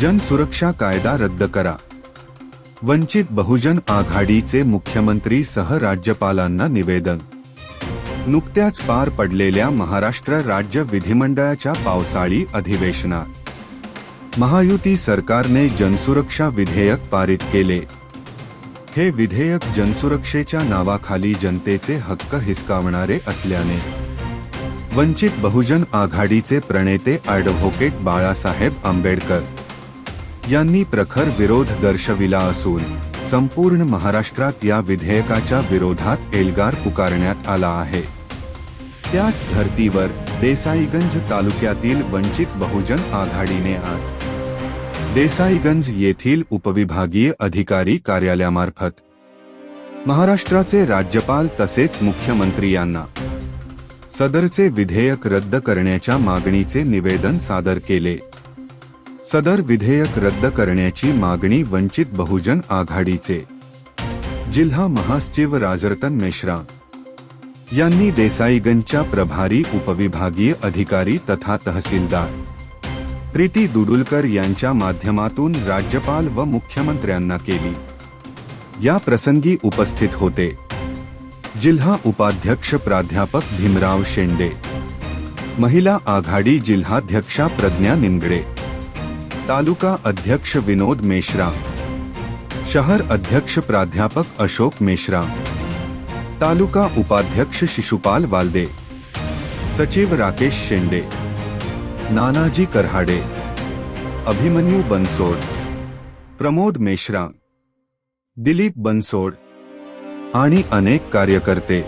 जनसुरक्षा कायदा रद्द करा. वंचित बहुजन आघाडीचे मुख्यमंत्री सह राज्यपालांना निवेदन. नुकत्याच पार पडलेल्या महाराष्ट्र राज्य विधिमंडळाच्या पावसाळी अधिवेशनात. महायुती सरकारने जनसुरक्षा विधेयक पारित केले. हे विधेयक जनसुरक्षेच्या नावाखाली जनतेचे हक्क हिसकावणारे असल्याने. वंचित बहुजन आघाडीचे प्रणेते ॲडव्होकेट बाळासाहेब आंबेडकर. यांनी प्रखर विरोध दर्शविला असून संपूर्ण महाराष्ट्रात या विधेयकाच्या विरोधात एल्गार पुकारण्यात आला आहे. त्याच धर्तीवर देसाईगंज तालुक्यातील वंचित बहुजन आघाडीने आज देसाईगंज येथील उपविभागीय अधिकारी कार्यालयामार्फत महाराष्ट्राचे राज्यपाल तसेच मुख्यमंत्री यांना सदरचे विधेयक रद्द करण्याच्या मागणीचे निवेदन सादर केले. सदर विधेयक रद्द करण्याची मागणी वंचित बहुजन आघाडीचे. जिल्हा महासचिव राजरतन मेश्रा. यांनी देसाईगंजच्या प्रभारी उपविभागीय अधिकारी तथा तहसीलदार. प्रीती दुडुलकर यांच्या माध्यमातून राज्यपाल व मुख्यमंत्र्यांना केली. या प्रसंगी उपस्थित होते. जिल्हा उपाध्यक्ष प्राध्यापक भीमराव शेंडे. महिला आघाडी जिल्हाध्यक्षा प्रज्ञा निमगडे. तालुका अध्यक्ष विनोद मेश्रा शहर अध्यक्ष प्राध्यापक अशोक मेश्रा तालुका उपाध्यक्ष शिशुपाल वालदे सचिव राकेश शेंडे नानाजी करहाडे अभिमन्यू बनसोड प्रमोद मेश्रा दिलीप बनसोड आणि अनेक कार्यकर्ते